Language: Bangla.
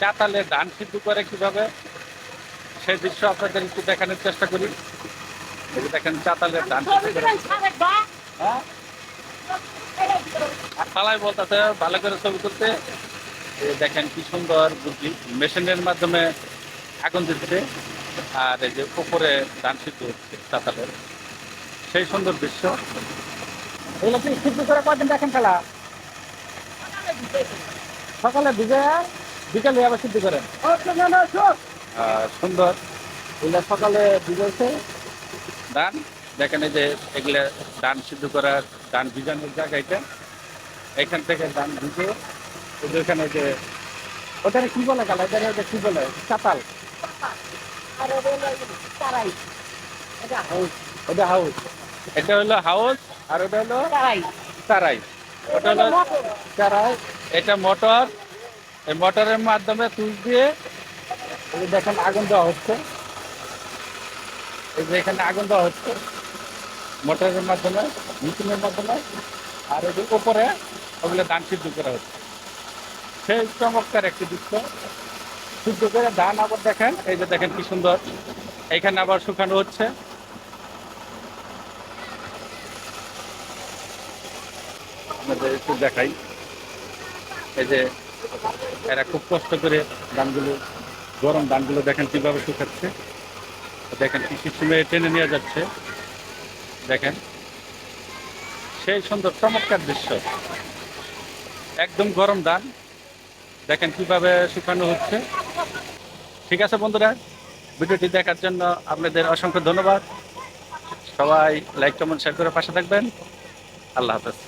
চাতালে ধান সিদ্ধ করে কীভাবে? সেই দৃশ্য আপনাদের একটু দেখানোর চেষ্টা করি। দেখেন চাতালের ধান হ্যাঁ? আর বলতেছে, ভালো করে ছবি করতে দেখেন কি সুন্দর বুদ্ধি। মেশিনের মাধ্যমে আগুন দিচ্ছে, আর এই যে উপরে ধান সিদ্ধ হচ্ছে চাতালের সেই সুন্দর দৃশ্য। এগুলো কি সিদ্ধ করে কয়দিন দেখেন খেলা সকালে ভিজে বিকেলে আবার সিদ্ধ করেন। সুন্দর। এগুলো সকালে ভিজেছে ধান দেখেন এই যে এগুলা ধান সিদ্ধ করার ধান ভিজানোর জায়গা এটা। এখান থেকে ধান ভিজে এই যে ওটারে কি বলে এটা ওটা কি বলে? চাতাল। ওটা হাউস। এটা হলো হাউস আর ওটা হলো তারাই। ওটা হলো চারাই এটা মোটর। এই মোটরের মাধ্যমে তুল দিয়ে দেখেন আগুন দেওয়া হচ্ছে। এই যে এখানে আগুন দেওয়া হচ্ছে। মোটরের মাধ্যমে, মেশিনের মাধ্যমে, আর এই যে উপরে ওগুলো ধান সিদ্ধ করা হচ্ছে। সেই চমৎকার একটি দৃশ্য। সিদ্ধ করে ধান আবার দেখেন, এই যে দেখেন কি সুন্দর। এখানে আবার শুকানো হচ্ছে। আপনাদের একটু দেখাই। এই যে এরা খুব কষ্ট করে ধানগুলো গরম ধানগুলো দেখেন কীভাবে শুকাচ্ছে। দেখেন কি সিস্টেমে টেনে নিয়ে যাচ্ছে। দেখেন, সেই সুন্দর চমৎকার দৃশ্য। একদম গরম ধান দেখেন কীভাবে শুকানো হচ্ছে। ঠিক আছে বন্ধুরা, ভিডিওটি দেখার জন্য আপনাদের অসংখ্য ধন্যবাদ। সবাই লাইক কমেন্ট শেয়ার করে পাশে থাকবেন। আল্লাহ হাফেজ।